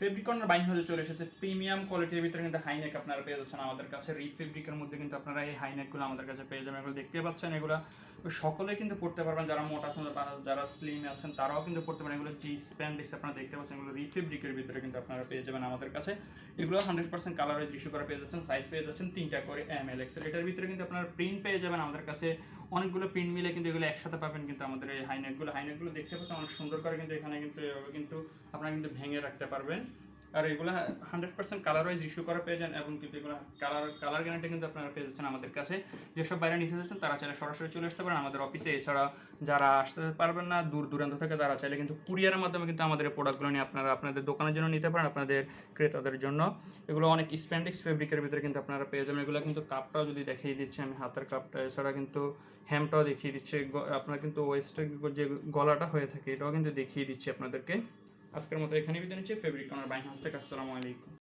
Fabric corner buying হয়ে চলে এসেছে। প্রিমিয়াম কোয়ালিটির ভিতরে কিন্তু হাইনেক আপনারা পেয়ে যাচ্ছেন আমাদের কাছে। রি ফেব্রিকের মধ্যে কিন্তু আপনারা এই হাইনেকগুলো আমাদের কাছে পেয়ে যাবেন। এগুলো দেখতে পাচ্ছেন এগুলো। সকলে কিন্তু পড়তে পারবেন, যারা মোটা যারা স্লিম আছেন, তারাও কিন্তু পড়তে পারেন। এগুলো জি স্প্যান্ড আপনারা দেখতে পাচ্ছেন। এগুলো রি ফেব্রিকের ভিতরে কিন্তু আপনারা পেয়ে যাবেন আমাদের কাছে। এগুলো হান্ড্রেড পার্সেন্ট কালারে ইস্যু করা পেয়ে যাচ্ছেন। সাইজ পেয়ে যাচ্ছেন তিনটা করে এম এল এক্সেল এটার ভিতরে কিন্তু আপনারা প্রিন্ট পেয়ে যাবেন আমাদের কাছে। অনেকগুলো প্রিন্ট মিলে কিন্তু এগুলো একসাথে পাবেন কিন্তু আমাদের এই হাইনেকগুলো হাইনেকগুলো দেখতে পাচ্ছেন অনেক সুন্দর করে কিন্তু এখানে কিন্তু এভাবে কিন্তু আপনারা কিন্তু ভেঙে রাখতে পারবেন। আর এগুলো hundred percent colour wise issue করা পেয়ে যান এবং কিন্তু এগুলো কালার কালার গ্যারান্টি কিন্তু আপনারা পেয়ে যাচ্ছেন আমাদের কাছে। যেসব বাইরে নিতে যাচ্ছেন, তারা চাইলে সরাসরি চলে আসতে পারেন। আমাদের অফিসে এছাড়া যারা আসতে পারবেন না, দূর দূরান্ত থেকে তারা চাইলে কিন্তু কুরিয়ারের মাধ্যমে কিন্তু আমাদের প্রোডাক্টগুলো নিয়ে আপনারা আপনাদের দোকানের জন্য নিতে পারেন, আপনাদের ক্রেতাদের জন্য। এগুলো অনেক স্প্যান্ডিক্স ফেব্রিকের ভিতরে কিন্তু আপনারা পেয়ে যাবেন। এগুলো কিন্তু কাপটাও যদি দেখিয়ে দিচ্ছি আমি, হাতের কাপটা এছাড়া কিন্তু হ্যামটাও দেখিয়ে দিচ্ছে। আপনারা কিন্তু ওয়েস্টের যে গলাটা হয়ে থাকে, এটাও কিন্তু দেখিয়ে দিচ্ছি আপনাদেরকে। আজকের মতো এখানে বিদায় নিচ্ছি। ফেব্রিক কর্নার বাই হাউস থেকে আসসালামু আলাইকুম।